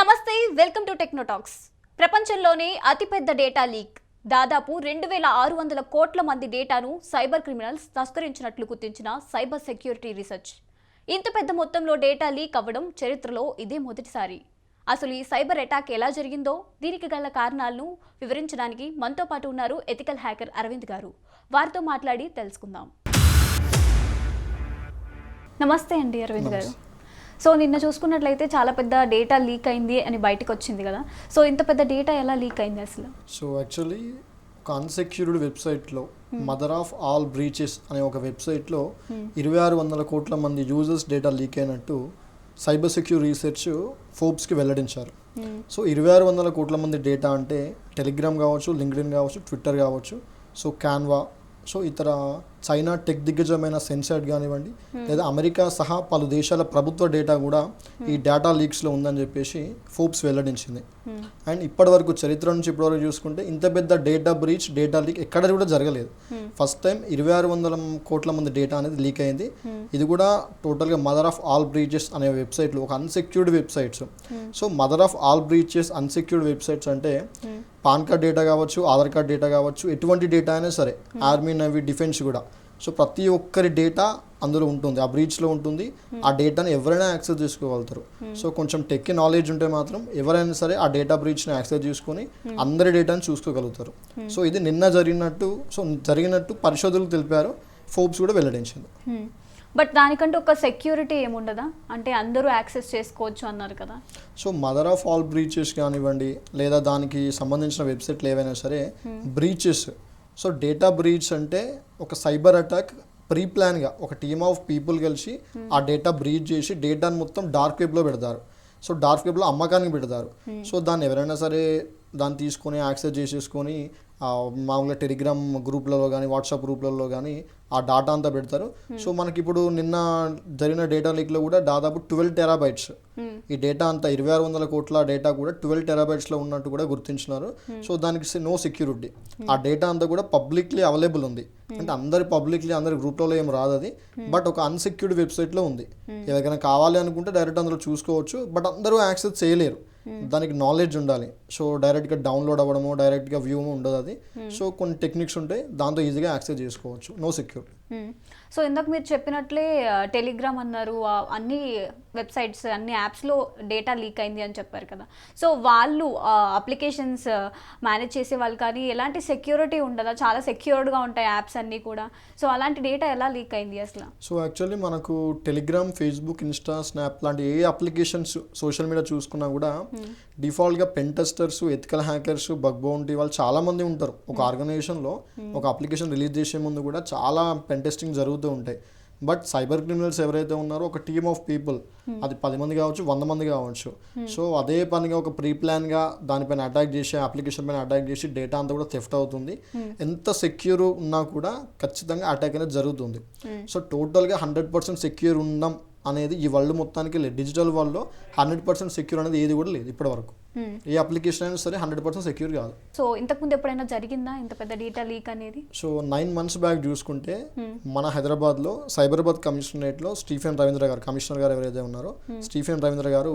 నమస్తే welcome to టెక్నోటాక్స్. ప్రపంచంలోనే అతిపెద్ద డేటా లీక్. దాదాపు రెండు వేల ఆరు వందల కోట్ల మంది డేటాను సైబర్ క్రిమినల్స్ తస్కరించినట్లు గుర్తించిన సైబర్ సెక్యూరిటీ రీసెర్చ్. ఇంత పెద్ద మొత్తంలో డేటా లీక్ అవ్వడం చరిత్రలో ఇదే మొదటిసారి. అసలు ఈ సైబర్ అటాక్ ఎలా జరిగిందో దీనికి గల కారణాలను వివరించడానికి మనతో పాటు ఉన్నారు ఎథికల్ హ్యాకర్ అరవింద్ గారు. వారితో మాట్లాడి తెలుసుకుందాం. నమస్తే అండి అరవింద్ గారు. సో నిన్న చూసుకున్నట్లయితే చాలా పెద్ద డేటా లీక్ అయింది అని బయటకు వచ్చింది కదా. సో ఇంత పెద్ద డేటా ఎలా లీక్ అయింది అసలు? సో యాక్చువల్లీ ఒక అన్సెక్యూర్డ్ వెబ్సైట్లో మదర్ ఆఫ్ ఆల్ బ్రీచెస్ అనే ఒక వెబ్సైట్లో ఇరవై ఆరు వందల కోట్ల మంది యూజర్స్ డేటా లీక్ అయినట్టు సైబర్ సెక్యూర్ రీసెర్చ్ ఫోర్బ్స్కి వెల్లడించారు. సో ఇరవై ఆరు వందల కోట్ల మంది డేటా అంటే టెలిగ్రామ్ కావచ్చు లింక్డ్ఇన్ కావచ్చు ట్విట్టర్ కావచ్చు. సో క్యాన్వా సో ఇతర చైనా టెక్ దిగ్గజమైన సెన్సెట్ కానివ్వండి లేదా అమెరికా సహా పలు దేశాల ప్రభుత్వ డేటా కూడా ఈ డేటా లీక్స్లో ఉందని చెప్పేసి ఫోర్బ్స్ వెల్లడించింది. అండ్ ఇప్పటి వరకు చరిత్ర నుంచి ఇప్పటివరకు చూసుకుంటే ఇంత పెద్ద డేటా బ్రీచ్ డేటా లీక్ ఎక్కడ కూడా జరగలేదు. ఫస్ట్ టైం ఇరవై ఆరు వందల కోట్ల మంది డేటా అనేది లీక్ అయింది. ఇది కూడా టోటల్గా మదర్ ఆఫ్ ఆల్ బ్రీచెస్ అనే వెబ్సైట్లు ఒక unsecured websites. So mother of all breaches unsecured websites అంటే పాన్ కార్డ్ డేటా కావచ్చు ఆధార్ కార్డ్ డేటా కావచ్చు ఎటువంటి డేటా అయినా సరే ఆర్మీ నవీ డిఫెన్స్ కూడా. సో ప్రతి ఒక్కరి డేటా అందులో ఉంటుంది ఆ బ్రీచ్లో ఉంటుంది. ఆ డేటాని ఎవరైనా యాక్సెస్ చేసుకోగలుగుతారు. సో కొంచెం టెక్ నాలెడ్జ్ ఉంటే మాత్రం ఎవరైనా సరే ఆ డేటా బ్రీచ్ని యాక్సెస్ చేసుకొని అందరి డేటాని చూసుకోగలుగుతారు. సో ఇది నిన్న జరిగినట్టు సో జరిగినట్టు పరిశోధకులు తెలిపారు. ఫోర్బ్స్ కూడా వెల్లడించింది. బట్ దానికంటే ఒక సెక్యూరిటీ ఏముండదా? అంటే అందరూ యాక్సెస్ చేసుకోవచ్చు అన్నారు కదా. So mother of all breaches కానివ్వండి లేదా దానికి సంబంధించిన వెబ్సైట్లు ఏవైనా సరే బ్రీచెస్. సో డేటా బ్రీచ్ అంటే ఒక సైబర్ అటాక్ ప్రీ ప్లాన్గా ఒక టీమ్ ఆఫ్ పీపుల్ కలిసి ఆ డేటా బ్రీచ్ చేసి డేటాను మొత్తం డార్క్ వెబ్లో పెడతారు. సో డార్క్ వెబ్లో అమ్మకానికి పెడతారు. సో దాన్ని ఎవరైనా సరే దాన్ని తీసుకొని యాక్సెస్ చేసేసుకొని మామూలుగా టెలిగ్రామ్ గ్రూప్లలో కానీ వాట్సాప్ గ్రూప్లలో కానీ ఆ డాటా అంతా పెడతారు. సో మనకి ఇప్పుడు నిన్న జరిగిన డేటా లీక్లో కూడా దాదాపు ట్వెల్వ్ టెరాబైట్స్ ఈ డేటా అంతా ఇరవై ఆరు వందల కోట్ల డేటా కూడా ట్వెల్వ్ టెరాబైట్స్లో ఉన్నట్టు కూడా గుర్తించినారు. సో దానికి నో సెక్యూరిటీ ఆ డేటా అంతా కూడా పబ్లిక్లీ అవైలబుల్ ఉంది. అంటే అందరి పబ్లిక్లీ అందరి గ్రూప్లలో ఏం రాదు అది. బట్ ఒక అన్సెక్యూర్డ్ వెబ్సైట్లో ఉంది. ఎవరికైనా కావాలి అనుకుంటే డైరెక్ట్ అందులో చూసుకోవచ్చు. బట్ అందరూ యాక్సెస్ చేయలేరు. దానికి నాలెడ్జ్ ఉండాలి. సో డైరెక్ట్గా డౌన్లోడ్ అవ్వడము డైరెక్ట్గా వ్యూ ఉండదు అది. సో కొన్ని టెక్నిక్స్ ఉంటాయి దాంతో ఈజీగా యాక్సెస్ చేసుకోవచ్చు. నో సెక్యూర్ మ్మ్. సో ఇందాక మీరు చెప్పినట్లే టెలిగ్రామ్ అన్నారు అన్ని వెబ్సైట్స్ అన్ని యాప్స్లో డేటా లీక్ అయింది అని చెప్పారు కదా. సో వాళ్ళు అప్లికేషన్స్ మేనేజ్ చేసే వాళ్ళు కానీ ఎలాంటి సెక్యూరిటీ ఉండదా? చాలా సెక్యూర్డ్గా ఉంటాయి యాప్స్ అన్నీ కూడా. సో అలాంటి డేటా ఎలా లీక్ అయింది అసలు? సో యాక్చువల్లీ మనకు టెలిగ్రామ్ ఫేస్బుక్ ఇన్స్టా స్నాప్ లాంటి ఏ అప్లికేషన్స్ సోషల్ మీడియా చూసుకున్నా కూడా డిఫాల్ట్గా pen testers ethical hackers bug bounty వాళ్ళు చాలా మంది ఉంటారు. ఒక ఆర్గనైజేషన్లో ఒక అప్లికేషన్ రిలీజ్ చేసే ముందు కూడా చాలా పెన్ టెస్టింగ్ జరుగుతూ ఉంటాయి. బట్ సైబర్ క్రిమినల్స్ ఎవరైతే ఉన్నారో ఒక టీమ్ ఆఫ్ పీపుల్ అది పది మంది కావచ్చు వంద మంది కావచ్చు. సో అదే పనిగా ఒక ప్రీ ప్లాన్గా దానిపైన అటాక్ చేసి అప్లికేషన్ పైన అటాక్ చేసి డేటా అంతా కూడా థెఫ్ట్ అవుతుంది. ఎంత సెక్యూర్ ఉన్నా కూడా ఖచ్చితంగా అటాక్ అనేది జరుగుతుంది. సో టోటల్గా హండ్రెడ్ పర్సెంట్ సెక్యూర్ ఉన్నాం అనేది ఈ వరల్డ్ మొత్తానికి లేదు. డిజిటల్ వరల్డ్లో హండ్రెడ్ పర్సెంట్ సెక్యూర్ అనేది ఏది కూడా లేదు ఇప్పటివరకు. మ్మ్. ఏ అప్లికేషన్ అయినా సరే హండ్రెడ్ పర్సెంట్ సెక్యూర్ కాదు. సో ఇంతకుముందు ఎప్పుడైనా జరిగిందా? ఇంత పెద్ద డేటా లీక్ అనేది? సో నైన్ మంత్స్ బ్యాక్ చూసుకుంటే మన హైదరాబాద్లో సైబరాబాద్ కమిషనరేట్లో స్టీఫెన్ రవీంద్ర గారు కమిషనర్ గారు ఎవరైతే ఉన్నారో స్టీఫెన్ రవీంద్ర గారు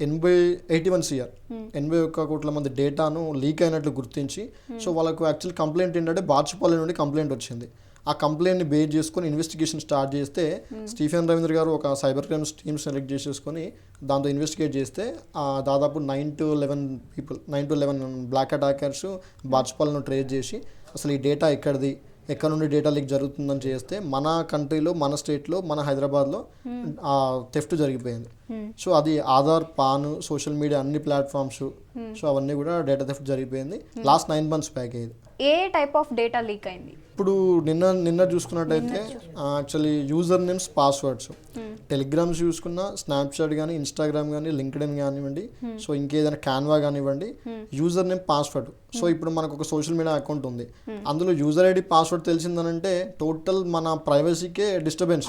ఎనభై ఎయిటీ వన్ సిఆర్ ఎనభై ఒక్క కోట్ల మంది డేటాను లీక్ అయినట్లు గుర్తించి సో వాళ్ళకు యాక్చువల్ కంప్లైంట్ ఏంటంటే బాచుపల్లి నుండి కంప్లైంట్ వచ్చింది. ఆ కంప్లైంట్ని బేస్ చేసుకొని ఇన్వెస్టిగేషన్ స్టార్ట్ చేస్తే స్టీఫెన్ రవీంద్ర గారు ఒక సైబర్ క్రైమ్స్ టీమ్ సెలెక్ట్ చేసేసుకొని దాంతో ఇన్వెస్టిగేట్ చేస్తే ఆ, దాదాపు nine to eleven people nine to eleven black attackers బాచుపల్లిను trace చేసి అసలు ఈ డేటా ఎక్కడిది? ఎక్కడ నుండి డేటా లీక్ జరుగుతుందని చేస్తే మన కంట్రీలో మన స్టేట్లో మన హైదరాబాద్లో ఆ థెఫ్ట్ జరిగిపోయింది. సో అది ఆధార్ పాన్ సోషల్ మీడియా అన్ని ప్లాట్ఫామ్స్ సో అవన్నీ కూడా డేటా థెఫ్ట్ జరిగిపోయింది. లాస్ట్ నైన్ మంత్స్ బ్యాక్ అయ్యేది. ఏ టైప్ ఆఫ్ డేటా లీక్ అయింది? ఇప్పుడు నిన్న నిన్న చూసుకున్నట్టయితే actually user names passwords telegrams చూసుకున్నా స్నాప్చాట్ కానీ ఇన్స్టాగ్రామ్ కానీ లింక్డ్ఇన్ కానివ్వండి సో ఇంకేదైనా క్యాన్వా కానివ్వండి యూజర్ నేమ్ పాస్వర్డ్ సో ఇప్పుడు మనకు ఒక సోషల్ మీడియా అకౌంట్ ఉంది. అందులో యూజర్ ఐడి పాస్వర్డ్ తెలిసిందనంటే టోటల్ మన ప్రైవసీకే డిస్టర్బెన్స్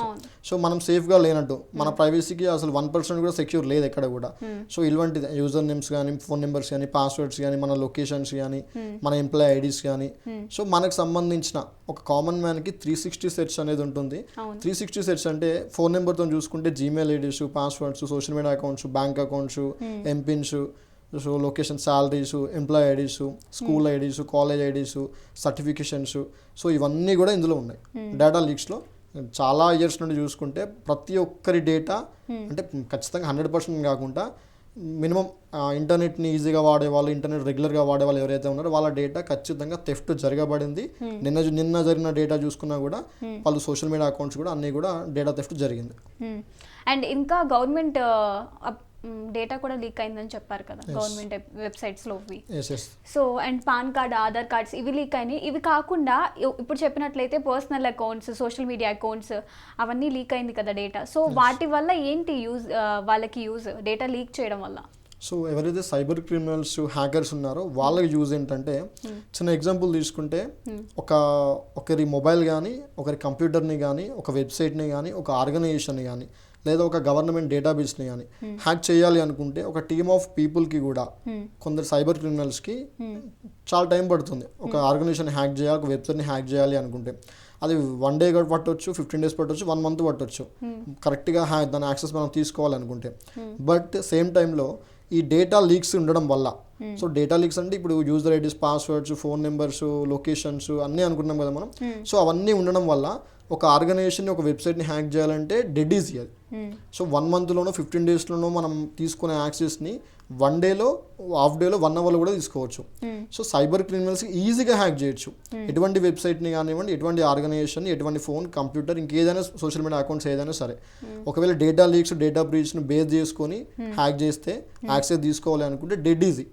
సో మనం సేఫ్గా లేనట్టు మన ప్రైవసీకి అసలు వన్ పర్సెంట్ కూడా సెక్యూర్ లేదు ఎక్కడ కూడా. సో ఇలాంటి యూజర్ నేమ్స్ కానీ ఫోన్ నెంబర్స్ కానీ పాస్వర్డ్స్ కానీ మన లొకేషన్స్ కానీ మన ఎంప్లాయ్ ఐడీస్ కానీ సో మనకు సంబంధించిన ఒక కామన్ మ్యాన్కి త్రీ సిక్స్టీ సెట్స్ అనేది ఉంటుంది. త్రీ సిక్స్టీ సెట్స్ అంటే ఫోన్ నెంబర్తో చూసుకుంటే Gmail IDs passwords social media accounts bank accounts MPINs so location salaries employee IDs school IDs college IDs certifications so ఇవన్నీ కూడా ఇందులో ఉన్నాయి. డేటా లీక్స్లో చాలా ఇయర్స్ నుండి చూసుకుంటే ప్రతి ఒక్కరి డేటా అంటే ఖచ్చితంగా హండ్రెడ్ పర్సెంట్ కాకుండా మినిమం ఇంటర్నెట్ని ఈజీగా వాడే వాళ్ళు ఇంటర్నెట్ రెగ్యులర్గా వాడే వాళ్ళు ఎవరైతే ఉన్నారో వాళ్ళ డేటా ఖచ్చితంగా థెఫ్ట్ జరగబడింది. నిన్న నిన్న జరిగిన డేటా చూసుకున్నా కూడా వాళ్ళు సోషల్ మీడియా అకౌంట్స్ కూడా అన్నీ కూడా డేటా థెఫ్ట్ జరిగింది. అండ్ ఇంకా గవర్నమెంట్ డేటా కూడా లీక్ అయిందని చెప్పారు కదా government వెబ్సైట్స్లోవి so and pan card Aadhaar cards ఇవి లీక్ అయినాయి. ఇవి కాకుండా ఇప్పుడు చెప్పినట్లయితే personal accounts social media accounts అవన్నీ లీక్ అయింది కదా డేటా సో వాటి వల్ల ఏంటి యూజ్ వాళ్ళకి యూజ్ డేటా లీక్ చేయడం వల్ల? సో ఎవరైతే సైబర్ క్రిమినల్స్ హ్యాకర్స్ ఉన్నారో వాళ్ళకి యూజ్ ఏంటంటే చిన్న ఎగ్జాంపుల్ తీసుకుంటే ఒక ఒకరి మొబైల్ కానీ ఒకరి కంప్యూటర్ని కానీ ఒక వెబ్సైట్ని కానీ ఒక ఆర్గనైజేషన్ని కానీ లేదా ఒక గవర్నమెంట్ డేటాబేస్ని కానీ హ్యాక్ చేయాలి అనుకుంటే ఒక టీమ్ ఆఫ్ పీపుల్కి కూడా కొందరు సైబర్ క్రిమినల్స్కి చాలా టైం పడుతుంది. ఒక ఆర్గనైజేషన్ హ్యాక్ చేయాలి ఒక వెబ్సైట్ని హ్యాక్ చేయాలి అనుకుంటే. అది వన్ డే పట్టొచ్చు ఫిఫ్టీన్ డేస్ పట్టొచ్చు వన్ మంత్ పట్టొచ్చు. కరెక్ట్గా హ్యా దాని యాక్సెస్ మనం తీసుకోవాలనుకుంటే బట్ సేమ్ టైంలో ఈ డేటా లీక్స్ ఉండడం వల్ల సో డేటా లీక్స్ అంటే ఇప్పుడు user IDs passwords phone numbers locations అన్నీ అనుకుంటున్నాం కదా మనం. సో అవన్నీ ఉండడం వల్ల ఒక ఆర్గనైజేషన్ ఒక వెబ్సైట్ని హ్యాక్ చేయాలంటే డెడ్ ఈజీ అది. సో వన్ మంత్లోనో ఫిఫ్టీన్ డేస్లోనో మనం తీసుకునే యాక్సెస్ని వన్ డేలో హాఫ్ డేలో వన్ అవర్లో కూడా తీసుకోవచ్చు. సో సైబర్ క్రిమినల్స్ ఈజీగా హ్యాక్ చేయొచ్చు. ఎటువంటి వెబ్సైట్ని కానివ్వండి ఎటువంటి ఆర్గనైజేషన్ ఎటువంటి ఫోన్ కంప్యూటర్ ఇంకేదైనా సోషల్ మీడియా అకౌంట్స్ ఏదైనా సరే. ఒకవేళ డేటా లీక్స్ డేటా బ్రీచ్ను బేస్ చేసుకొని హ్యాక్ చేస్తే యాక్సెస్ తీసుకోవాలి అనుకుంటే డెడ్ ఈజీ.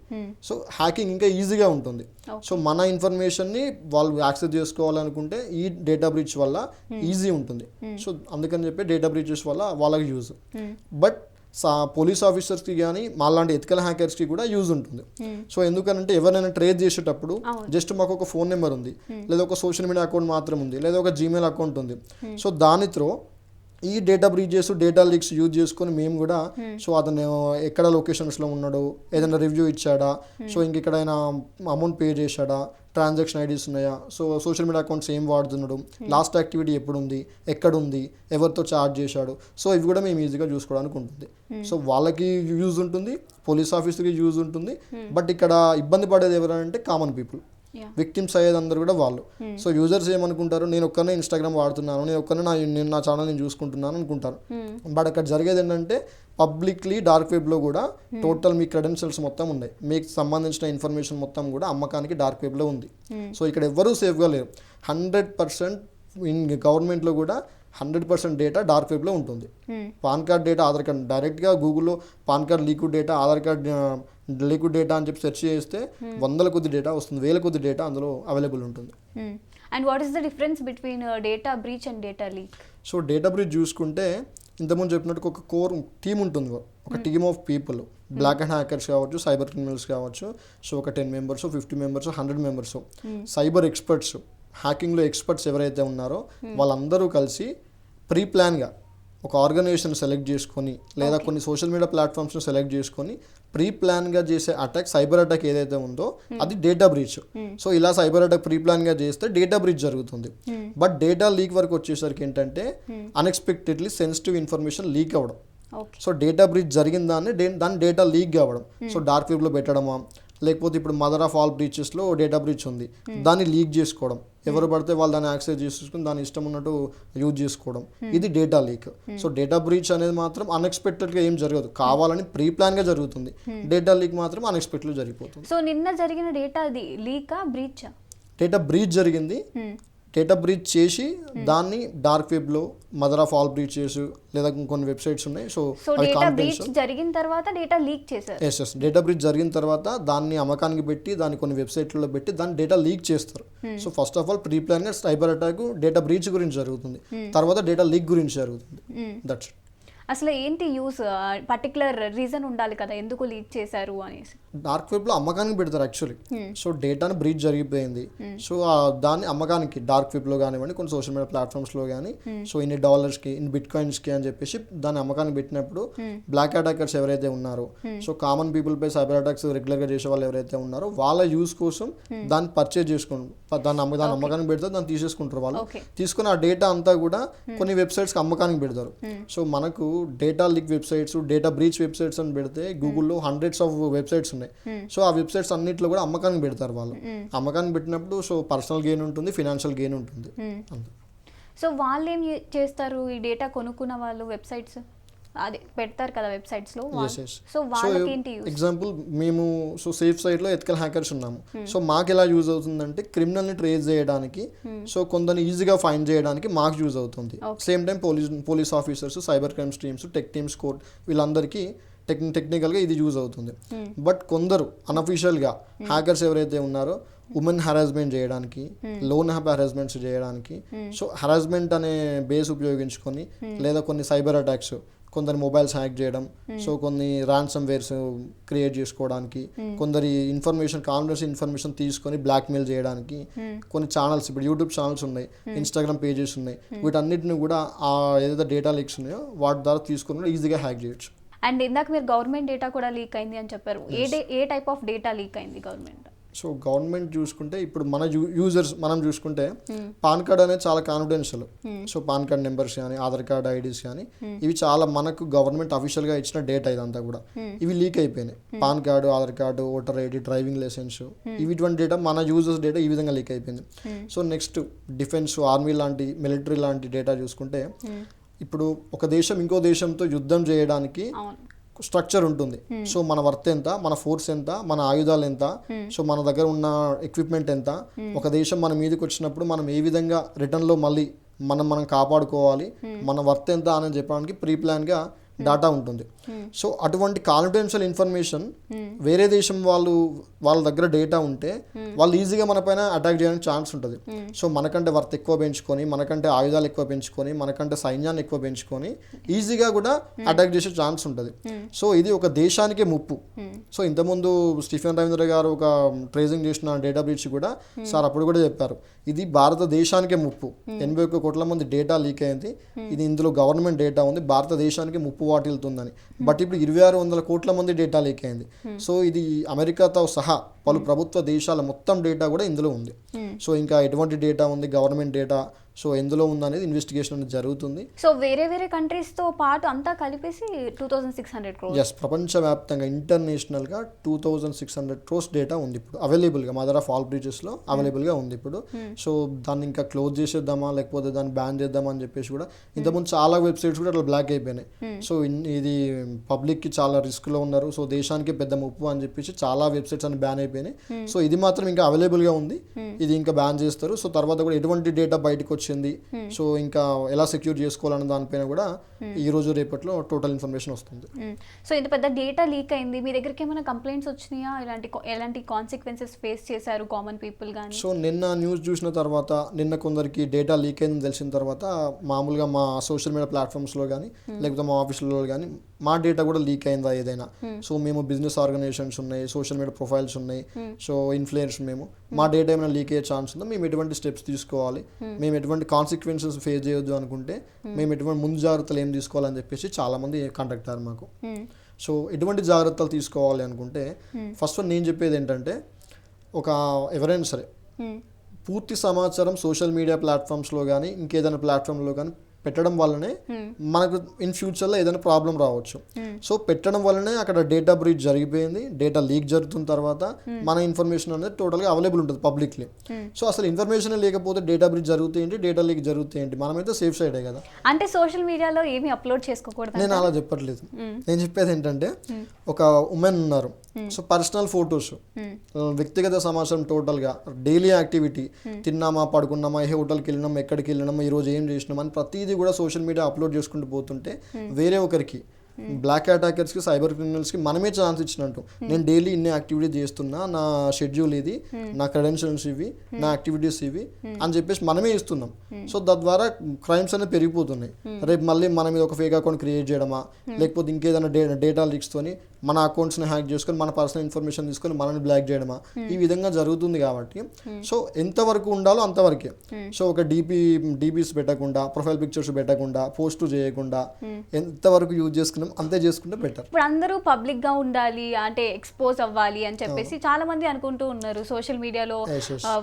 సో హ్యాకింగ్ ఇంకా ఈజీగా ఉంటుంది. సో మన ఇన్ఫర్మేషన్ని వాళ్ళు యాక్సెస్ చేసుకోవాలనుకుంటే ఈ డేటా బ్రీచ్ వల్ల ఈజీ ఉంటుంది. సో అందుకని చెప్పి డేటా బ్రీచెస్ వల్ల వాళ్ళకి యూజ్. బట్ పోలీస్ ఆఫీసర్స్కి కానీ మాలాంటి ఎథికల్ హ్యాకర్స్కి కూడా యూజ్ ఉంటుంది. సో ఎందుకనంటే ఎవరైనా ట్రేస్ చేసేటప్పుడు జస్ట్ మాకు ఒక ఫోన్ నెంబర్ ఉంది. లేదా ఒక సోషల్ మీడియా అకౌంట్ మాత్రం ఉంది. లేదా ఒక జీమెయిల్ అకౌంట్ ఉంది. సో దాని త్రో ఈ data breaches data leaks use చేసుకొని మేము కూడా సో అతను ఎక్కడ లొకేషన్స్లో ఉన్నాడు ఏదైనా రివ్యూ ఇచ్చాడా? సో ఇంకెక్కడైనా అమౌంట్ పే చేశాడా? ట్రాన్సాక్షన్ ఐడీస్ ఉన్నాయా? సో సోషల్ మీడియా అకౌంట్స్ ఏం వాడుతున్నాడు? లాస్ట్ యాక్టివిటీ ఎప్పుడు ఉంది ఎక్కడ ఉంది ఎవరితో చార్జ్ చేశాడు? సో ఇవి కూడా మేము ఈజీగా చూసుకోవడానికి ఉంటుంది. సో వాళ్ళకి యూజ్ ఉంటుంది పోలీస్ ఆఫీసర్కి యూజ్ ఉంటుంది. బట్ ఇక్కడ ఇబ్బంది పడేది ఎవరంటే కామన్ పీపుల్. విక్టిమ్స్ అయ్యేది అందరు కూడా వాళ్ళు. సో యూజర్స్ ఏమనుకుంటారు? నేను ఒక్కనే ఇన్స్టాగ్రామ్ వాడుతున్నాను. నేను ఒక్కనే నా నేను నా ఛానల్ నేను చూసుకుంటున్నాను అనుకుంటారు. బట్ అక్కడ జరిగేది ఏంటంటే పబ్లిక్లీ డార్క్ వెబ్లో కూడా టోటల్ మీ క్రెడెన్షియల్స్ మొత్తం ఉన్నాయి. మీకు సంబంధించిన ఇన్ఫర్మేషన్ మొత్తం కూడా అమ్మకానికి డార్క్ వెబ్లో ఉంది. సో ఇక్కడ ఎవ్వరూ సేఫ్గా లేరు. హండ్రెడ్ పర్సెంట్ ఇన్ గవర్నమెంట్లో కూడా హండ్రెడ్ పర్సెంట్ డేటా డార్క్ వెబ్లో ఉంటుంది. Pan card data Aadhaar card డైరెక్ట్గా గూగుల్లో pan card leaked data Aadhaar card leaked data అని చెప్పి సెర్చ్ చేస్తే వందల కొద్ది డేటా వస్తుంది వేల కొద్ది డేటా అందులో అవైలబుల్ ఉంటుంది. And what is the difference between data breach and data leak so data breach చూసుకుంటే ఇంతకుముందు చెప్పినట్టు ఒక కోర్ టీం ఉంటుంది ఒక team of people. Black and hackers కావచ్చు సైబర్ క్రిమినల్స్ కావచ్చు సో ఒక ten members fifty members hundred members. Cyber experts హ్యాకింగ్లో experts ఎవరైతే ఉన్నారో వాళ్ళందరూ కలిసి ప్రీ ప్లాన్గా ఒక ఆర్గనైజేషన్ సెలెక్ట్ చేసుకొని లేదా కొన్ని సోషల్ మీడియా ప్లాట్ఫామ్స్ని సెలెక్ట్ చేసుకొని ప్రీ ప్లాన్గా చేసే అటాక్ సైబర్ అటాక్ ఏదైతే ఉందో అది డేటా బ్రీచ్. సో ఇలా సైబర్ అటాక్ ప్రీ ప్లాన్గా చేస్తే డేటా బ్రీచ్ జరుగుతుంది. బట్ డేటా లీక్ వరకు వచ్చేసరికి ఏంటంటే అన్ఎక్స్పెక్టెడ్లీ సెన్సిటివ్ ఇన్ఫర్మేషన్ లీక్ అవ్వడం. సో డేటా బ్రీచ్ జరిగిన దాన్ని దాని డేటా లీక్ కావడం సో డార్క్ వెబ్లో పెట్టడమా లేకపోతే ఇప్పుడు మదర్ ఆఫ్ ఆల్ బ్రీచెస్లో డేటా బ్రీచ్ ఉంది దాన్ని లీక్ చేసుకోవడం. ఎవరు పడితే వాళ్ళు దాన్ని యాక్సెస్ చేసుకుని దాని ఇష్టం ఉన్నట్టు యూజ్ చేసుకోవడం. ఇది data leak. So data breach అనేది మాత్రం అన్ఎక్స్పెక్టెడ్గా ఏం జరగదు. కావాలని ప్రీ ప్లాన్గా జరుగుతుంది. డేటా లీక్ మాత్రం అన్ఎక్స్పెక్టెడ్గా జరిగిపోతుంది. సో నిన్న జరిగిన డేటా లీకా బ్రీచా? డేటా బ్రీచ్ జరిగింది. డేటా బ్రీచ్ చేసి దాన్ని డార్క్ వెబ్లో మదర్ ఆఫ్ ఆల్ బ్రీచెస్ లేదా కొన్ని వెబ్సైట్స్ ఉన్నాయి. సో డేటా బ్రీచ్ జరిగిన తర్వాత డేటా లీక్ చేశారు. ఎస్ ఎస్ డేటా బ్రీచ్ జరిగిన తర్వాత దాన్ని అమ్మకానికి పెట్టి దాన్ని కొన్ని వెబ్సైట్లలో పెట్టి దాన్ని డేటా లీక్ చేస్తారు. So first of all pre ప్లాన్గా cyber attack data breach గురించి జరుగుతుంది. తర్వాత డేటా లీక్ గురించి జరుగుతుంది. దట్స్ అసలు ఏంటి యూస్ పర్టికులర్ రీజన్ ఉండాలి కదా ఎందుకు లీక్ చేశారు అనేసి? డార్క్ వెబ్లో అమ్మకానికి పెడతారు యాక్చువల్లీ సో డేటాను బ్రీచ్ జరిగిపోయింది. సో ఆ దాన్ని అమ్మకానికి డార్క్ వెబ్లో కానివ్వండి కొన్ని సోషల్ మీడియా ప్లాట్ఫామ్స్లో కానీ సో ఇన్ని డాలర్స్కి ఇన్ని బిట్ కాయిన్స్కి అని చెప్పేసి దాన్ని అమ్మకానికి పెట్టినప్పుడు బ్లాక్ అటాకర్స్ ఎవరైతే ఉన్నారో సో కామన్ పీపుల్ పై సైబర్ అటాక్స్ రెగ్యులర్గా చేసే వాళ్ళు ఎవరైతే ఉన్నారో వాళ్ళ యూస్ కోసం దాన్ని పర్చేజ్ చేసుకుంటారు దాన్ని అమ్మ దాన్ని అమ్మకానికి పెడితే దాన్ని తీసేసుకుంటారు వాళ్ళు. ఓకే తీసుకుని ఆ డేటా అంతా కూడా కొన్ని వెబ్సైట్స్కి అమ్మకానికి పెడతారు. సో మనకు data leak websites data breach websites అని పెడితే గూగుల్లో హండ్రెడ్స్ ఆఫ్ వెబ్సైట్స్ ఉన్నాయి. సో ఆ వెబ్సైట్స్ అన్నిట్లో కూడా అమ్మకానికి పెడతారు వాళ్ళు. అమ్మకానికి పెట్టినప్పుడు సో పర్సనల్ గెయిన్ ఉంటుంది ఫినాన్షియల్ గెయిన్ ఉంటుంది. సో వాళ్ళు ఏం చేస్తారు ఈ డేటా కొనుక్కున్న వాళ్ళు వెబ్సైట్స్ అదే పెడతారు కదా. సో వాళ్ళకి ఏంటి ఎగ్జాంపుల్ మేము సో సేఫ్ సైడ్లో ఎథికల్ హ్యాకర్స్ ఉన్నాము. సో మాకు ఎలా యూజ్ అవుతుందంటే క్రిమినల్ని ట్రేస్ చేయడానికి సో కొందరిని ఈజీగా ఫైండ్ చేయడానికి మాకు యూజ్ అవుతుంది. Same time police police officers cyber crimes teams tech teams court వీళ్ళందరికీ టెక్ టెక్నికల్గా ఇది యూజ్ అవుతుంది. బట్ కొందరు అన్అఫీషియల్గా హ్యాకర్స్ ఎవరైతే ఉన్నారో ఉమెన్ హరాస్మెంట్ చేయడానికి లోన్ హ్యాప్ హరాస్మెంట్స్ చేయడానికి సో హరాస్మెంట్ అనే బేస్ ఉపయోగించుకొని లేదా కొన్ని సైబర్ అటాక్స్ కొందరి మొబైల్స్ హ్యాక్ చేయడం సో కొన్ని ర్యాన్సమ్ వేర్స్ క్రియేట్ చేసుకోవడానికి కొందరి ఇన్ఫర్మేషన్ కాన్ఫిడెన్స్ ఇన్ఫర్మేషన్ తీసుకొని బ్లాక్మెయిల్ చేయడానికి కొన్ని ఛానల్స్ ఇప్పుడు యూట్యూబ్ ఛానల్స్ ఉన్నాయి ఇన్స్టాగ్రామ్ పేజెస్ ఉన్నాయి. వీటన్నిటిని కూడా ఆ ఏదైతే డేటా లీక్స్ ఉన్నాయో వాటి ద్వారా తీసుకొని ఈజీగా హ్యాక్ చేయొచ్చు. అండ్ ఇందాక మీరు గవర్నమెంట్ డేటా కూడా లీక్ అయింది అని చెప్పారు. ఏ ఏ టైప్ ఆఫ్ డేటా లీక్ అయింది గవర్నమెంట్? సో గవర్నమెంట్ చూసుకుంటే ఇప్పుడు మన యూజర్స్ మనం చూసుకుంటే పాన్ కార్డ్ అనేది చాలా confidential so PAN card numbers కానీ ఆధార్ కార్డ్ ఐడీస్ కానీ ఇవి చాలా మనకు గవర్నమెంట్ అఫీషియల్గా ఇచ్చిన డేటా ఇదంతా కూడా. ఇవి లీక్ అయిపోయినాయి. PAN card Aadhaar card voter ID driving licence ఇవి ఇటువంటి డేటా మన యూజర్స్ డేటా ఈ విధంగా లీక్ అయిపోయింది. సో నెక్స్ట్ డిఫెన్స్ ఆర్మీ లాంటి మిలిటరీ లాంటి డేటా చూసుకుంటే ఇప్పుడు ఒక దేశం ఇంకో దేశంతో యుద్ధం చేయడానికి స్ట్రక్చర్ ఉంటుంది. సో మన వర్త్ ఎంత మన ఫోర్స్ ఎంత మన ఆయుధాలు ఎంత సో మన దగ్గర ఉన్న ఎక్విప్మెంట్ ఎంత ఒక దేశం మన మీదకి వచ్చినప్పుడు మనం ఏ విధంగా రిటర్న్లో మళ్ళీ మనం మనం కాపాడుకోవాలి మన వర్త్ ఎంత అని చెప్పడానికి ప్రీ ప్లాన్గా డాటా ఉంటుంది. సో అటువంటి కాన్ఫిడెన్షియల్ ఇన్ఫర్మేషన్ వేరే దేశం వాళ్ళు వాళ్ళ దగ్గర డేటా ఉంటే వాళ్ళు ఈజీగా మన పైన అటాక్ చేయడానికి ఛాన్స్ ఉంటుంది. సో మనకంటే వర్త్ ఎక్కువ పెంచుకొని మనకంటే ఆయుధాలు ఎక్కువ పెంచుకొని మనకంటే సైన్యాన్ని ఎక్కువ పెంచుకొని ఈజీగా కూడా అటాక్ చేసే ఛాన్స్ ఉంటుంది. సో ఇది ఒక దేశానికే ముప్పు. సో ఇంతకుముందు స్టీఫెన్ రవీంద్ర గారు ఒక ట్రేసింగ్ చేసిన డేటా బ్రీచ్ కూడా సార్ అప్పుడు కూడా చెప్పారు. ఇది భారతదేశానికే ముప్పు. ఎనభై ఒక్క కోట్ల మంది డేటా లీక్ అయింది. ఇది ఇందులో గవర్నమెంట్ డేటా ఉంది. భారతదేశానికి ముప్పు వాటిల్తుందని. బట్ ఇప్పుడు ఇరవై ఆరు వందల కోట్ల మంది డేటా లీక్ అయింది. సో ఇది అమెరికాతో సహా పలు ప్రభుత్వ దేశాల మొత్తం డేటా కూడా ఇందులో ఉంది. సో ఇంకా ఎటువంటి డేటా ఉంది? గవర్నమెంట్ డేటా సో ఎందులో ఉందనేది ఇన్వెస్టిగేషన్ అనేది జరుగుతుంది. సో వేరే వేరే కంట్రీస్తో పాటు అంతా కలిపేసి two thousand six hundred crores ప్రపంచవ్యాప్తంగా ఇంటర్నేషనల్గా two thousand six hundred crores data ఉంది ఇప్పుడు. అవైలబుల్గా మదర్ ఆఫ్ ఆల్ బ్రిడ్జెస్లో అవైలబుల్గా ఉంది ఇప్పుడు. సో దాన్ని ఇంకా క్లోజ్ చేసేద్దామా లేకపోతే దాన్ని బ్యాన్ చేద్దామా అని చెప్పేసి కూడా ఇంతకుముందు చాలా వెబ్సైట్స్ కూడా అట్లా బ్లాక్ అయిపోయినాయి. సో ఇన్- ఇది పబ్లిక్కి చాలా రిస్క్లో ఉన్నారు. సో దేశానికి పెద్ద ముప్పు అని చెప్పేసి చాలా వెబ్సైట్స్ అని బ్యాన్ అయిపోయినాయి. సో ఇది మాత్రం ఇంకా అవైలబుల్గా ఉంది. ఇది ఇంకా బ్యాన్ చేస్తారు. సో తర్వాత కూడా ఎటువంటి డేటా బయటకు వచ్చింది. సో ఇంకా ఎలా సెక్యూర్ చేసుకోవాలన్న దానిపైన కూడా ఈ రోజు రేపట్లో టోటల్ ఇన్ఫర్మేషన్ వస్తుంది. సో ఇంత పెద్ద డేటా లీక్ అయింది. మీ దగ్గరికి ఏమైనా కంప్లైంట్స్ వచ్చినాయా? ఇలాంటి ఎలాంటి కాన్సిక్వెన్సెస్ ఫేస్ చేశారు కామన్ పీపుల్ కానీ సో నిన్న న్యూస్ చూసిన తర్వాత నిన్న కొందరికి డేటా లీక్ అయిందని తెలిసిన తర్వాత మామూలుగా మా సోషల్ మీడియా ప్లాట్ఫామ్స్లో కానీ లేకపోతే మా ఆఫీసులో కానీ మా డేటా కూడా లీక్ అయిందా ఏదైనా. సో మేము బిజినెస్ ఆర్గనైజేషన్స్ ఉన్నాయి సోషల్ మీడియా ప్రొఫైల్స్ ఉన్నాయి. సో ఇన్ఫ్లుయెన్స్ మేము. మా డేటా ఏమైనా లీక్ అయ్యే ఛాన్స్ ఉందో? మేము ఎటువంటి స్టెప్స్ తీసుకోవాలి? మేము ఎటువంటి కాన్సిక్వెన్సెస్ ఫేస్ చేయొద్దు అనుకుంటే మేము ఎటువంటి ముందు జాగ్రత్తలు ఏం తీసుకోవాలని చెప్పేసి చాలామంది కాంటాక్ట్ అయ్యారు మాకు. సో ఎటువంటి జాగ్రత్తలు తీసుకోవాలి అనుకుంటే ఫస్ట్ నేను చెప్పేది ఏంటంటే ఒక ఎవరైనా సరే పూర్తి సమాచారం సోషల్ మీడియా ప్లాట్ఫామ్స్లో కానీ ఇంకేదైనా ప్లాట్ఫామ్లో కానీ పెట్టడం వల్లనే మనకు ఇన్ ఫ్యూచర్లో ఏదైనా ప్రాబ్లం రావచ్చు. సో పెట్టడం వల్లనే అక్కడ డేటా బ్రీచ్ జరిగిపోయింది. డేటా లీక్ జరుగుతున్న తర్వాత మన ఇన్ఫర్మేషన్ అనేది టోటల్గా అవైలబుల్ ఉంటుంది పబ్లిక్లీ సో అసలు ఇన్ఫర్మేషన్ లేకపోతే డేటా బ్రీచ్ జరుగుతాయి ఏంటి? డేటా లీక్ జరుగుతాయి ఏంటి? మనమైతే సేఫ్ సైడే కదా. అంటే సోషల్ మీడియాలో ఏమీ అప్లోడ్ చేసుకోకూడదు నేను అలా చెప్పట్లేదు. నేను చెప్పేది ఏంటంటే ఒక ఉమెన్ ఉన్నారు. సో పర్సనల్ ఫొటోస్ వ్యక్తిగత సమాచారం టోటల్గా డైలీ యాక్టివిటీ తిన్నామా? పడుకున్నామా? ఏ హోటల్కి వెళ్ళినాం ఎక్కడికి వెళ్ళినామా? ఈ రోజు ఏం చేసినాం అని ప్రతిదీ కూడా సోషల్ మీడియా అప్లోడ్ చేసుకుంటూ పోతుంటే వేరే ఒకరికి బ్లాక్ అటాకర్స్కి సైబర్ క్రిమినల్స్కి మనమే ఛాన్స్ ఇచ్చినట్టు. నేను డైలీ ఇన్ని యాక్టివిటీ చేస్తున్నా నా షెడ్యూల్ ఇది నా క్రెడెన్షియల్స్ ఇవి నా యాక్టివిటీస్ ఇవి అని చెప్పేసి మనమే ఇస్తున్నాం. సో తద్వారా క్రైమ్స్ అనేది పెరిగిపోతున్నాయి. రేపు మళ్ళీ మన మీద ఒక ఫేక్ అకౌంట్ క్రియేట్ చేయడమా లేకపోతే ఇంకేదైనా డే డేటా లీక్స్తోని మన అకౌంట్స్ని హ్యాక్ చేసుకొని మన పర్సనల్ ఇన్ఫర్మేషన్ తీసుకొని మనల్ని బ్లాక్ చేయడమా? ఈ విధంగా జరుగుతుంది కాబట్టి సో ఎంతవరకు ఉండాలో అంతవరకే సో ఒక డీపీ డీపీస్ పెట్టకుండా ప్రొఫైల్ పిక్చర్స్ పెట్టకుండా పోస్ట్ చేయకుండా ఎంతవరకు యూజ్ చేసుకున్నాం అంతే చేసుకుంటే బెటర్ ఇప్పుడు అందరూ పబ్లిక్గా ఉండాలి అంటే ఎక్స్పోజ్ అవ్వాలి అని చెప్పేసి చాలా మంది అనుకుంటూ ఉన్నారు. సోషల్ మీడియాలో.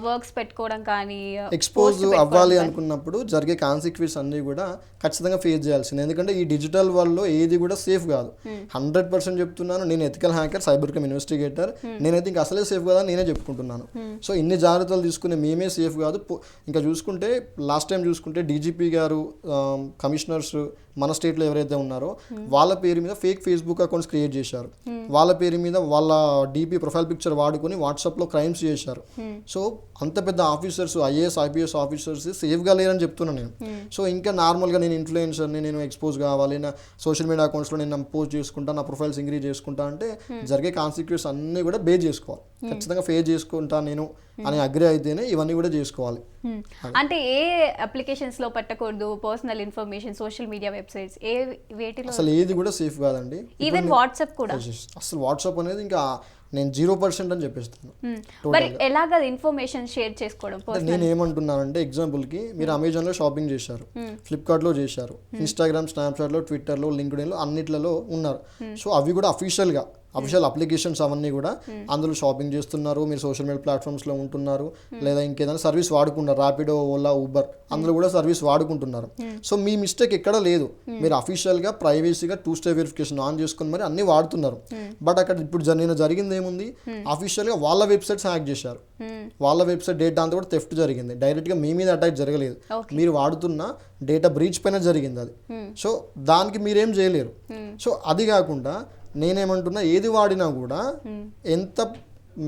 వర్క్స్ పెట్టుకోవడం కానీ ఎక్స్పోజ్ అవ్వాలి అనుకున్నప్పుడు జరిగే కాన్సిక్వెన్స్ అన్ని కూడా ఖచ్చితంగా ఫేస్ చేయాల్సింది. ఎందుకంటే ఈ డిజిటల్ వరల్డ్లో ఏది కూడా సేఫ్ కాదు. హండ్రెడ్ పర్సెంట్ చెప్తున్నాను. నేను ethical hacker cyber crime investigator నేనైతే ఇంకా అసలే సేఫ్ కదా నేనే చెప్పుకుంటున్నాను. సో ఇన్ని జాగ్రత్తలు తీసుకునే మేమే సేఫ్ కాదు. ఇంకా చూసుకుంటే లాస్ట్ టైం చూసుకుంటే డీజీపీ గారు కమిషనర్స్ మన స్టేట్లో ఎవరైతే ఉన్నారో వాళ్ళ పేరు మీద ఫేక్ ఫేస్బుక్ అకౌంట్స్ క్రియేట్ చేశారు. వాళ్ళ పేరు మీద వాళ్ళ డీపీ ప్రొఫైల్ పిక్చర్ వాడుకొని వాట్సాప్లో క్రైమ్స్ చేశారు. సో అంత పెద్ద ఆఫీసర్స్ ఐఏఎస్ ఐపీఎస్ ఆఫీసర్స్ సేఫ్గా లేరని చెప్తున్నాను నేను. సో ఇంకా నార్మల్గా నేను ఇన్ఫ్లుయెన్సర్ని నేను ఎక్స్పోజ్ కావాలి నా సోషల్ మీడియా అకౌంట్స్లో నేను పోస్ట్ చేసుకుంటా నా ప్రొఫైల్స్ ఇంక్రీజ్ చేసుకుంటా అంటే జరిగే కాన్సిక్వెన్స్ అన్నీ కూడా బే చేసుకోవాలి. ఖచ్చితంగా ఫేస్ చేసుకుంటా నేను అని అగ్రి అయితేనే ఇవన్నీ కూడా చేసుకోవాలి. Hmm. అంటే ఏ అప్లికేషన్స్లో పెట్టకూడదు? Personal information social media websites ఏ వేటిలో? అసలు ఏది కూడా సేఫ్ కాదండి. ఈవెన్ వాట్సాప్ కూడా? అసలు వాట్సాప్ అనేది ఇంకా నేను జీరో పర్సెంట్ అని చెప్పేస్తాను. Hmm. మరి ఎలాగ ఇన్ఫర్మేషన్ షేర్ చేసుకోవడం? నేను ఏమంటున్నానంటే ఎగ్జాంపుల్కి మీరు అమెజాన్లో షాపింగ్ చేశారు. ఫ్లిప్కార్ట్లో చేశారు. ఇన్స్టాగ్రామ్ స్నాప్చాట్లో ట్విట్టర్లో లింక్డ్ఇన్లో అన్నిట్లలో ఉన్నారు. సో అవి కూడా అఫీషియల్గా అఫీషియల్ అప్లికేషన్స్ అవన్నీ కూడా అందులో షాపింగ్ చేస్తున్నారు మీరు సోషల్ మీడియా ప్లాట్ఫామ్స్లో ఉంటున్నారు లేదా ఇంకేదైనా సర్వీస్ వాడుకుంటారు ర్యాపిడో ఓలా ఊబర్ అందులో కూడా సర్వీస్ వాడుకుంటున్నారు. సో మీ మిస్టేక్ ఎక్కడ లేదు. మీరు అఫీషియల్గా ప్రైవసీగా టూ స్టెప్ వెరిఫికేషన్ ఆన్ చేసుకుని మరి అన్ని వాడుతున్నారు. బట్ అక్కడ ఇప్పుడు జ- నిన్న జరిగింది ఏముంది? అఫీషియల్గా వాళ్ళ వెబ్సైట్స్ హ్యాక్ చేశారు. Hmm. వాళ్ళ వెబ్సైట్ డేటా అంతా కూడా థెఫ్ట్ జరిగింది. డైరెక్ట్గా మీ మీద అటాక్ జరగలేదు. మీరు వాడుతున్న డేటా బ్రీచ్ పైన జరిగింది అది. సో దానికి మీరేం చేయలేరు. సో అది కాకుండా నేనేమంటున్నా ఏది వాడినా కూడా ఎంత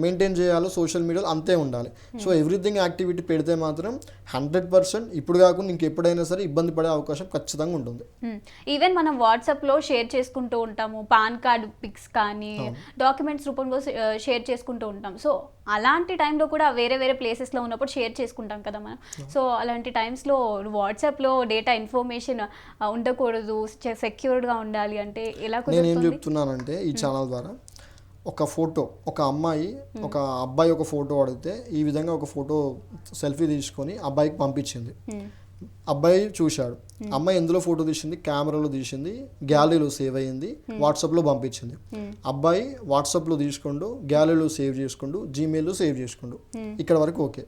మెయింటైన్ చేయాలో సోషల్ మీడియాలో అంతే ఉండాలి. సో ఎవ్రీథింగ్ యాక్టివిటీ పెడితే మాత్రం హండ్రెడ్ పర్సెంట్ ఇప్పుడు కాకుండా ఇంకెప్పుడైనా సరే ఇబ్బంది పడే అవకాశం ఖచ్చితంగా ఉంటుంది. ఈవెన్. మనం వాట్సాప్లో షేర్ చేసుకుంటూ ఉంటాము. పాన్ కార్డ్ పిక్స్ కానీ డాక్యుమెంట్స్ రూపంలో షేర్ చేసుకుంటూ ఉంటాం. సో అలాంటి టైంలో కూడా వేరే వేరే ప్లేసెస్లో ఉన్నప్పుడు షేర్ చేసుకుంటాం కదా మనం. సో అలాంటి టైమ్స్లో వాట్సాప్లో డేటా ఇన్ఫర్మేషన్ ఉండకూడదు సెక్యూర్డ్గా ఉండాలి అంటే ఎలా నేనేం కుదురుతుంది? చెప్తున్నానంటే ఈ ఛానల్ ద్వారా ఒక ఫోటో ఒక అమ్మాయి ఒక అబ్బాయి ఒక ఫోటో అడిగితే ఈ విధంగా ఒక ఫోటో సెల్ఫీ తీసుకొని అబ్బాయికి పంపించింది. Hmm. అబ్బాయి చూశాడు. అమ్మాయి ఎందులో ఫోటో తీసింది? కెమెరాలో తీసింది గ్యాలరీలో సేవ్ అయ్యింది వాట్సాప్లో పంపించింది. అబ్బాయి వాట్సాప్లో తీసుకుంటూ గ్యాలరీలో సేవ్ చేసుకుంటూ జీమెయిల్లో సేవ్ చేసుకుంటూ ఇక్కడ వరకు ఓకే.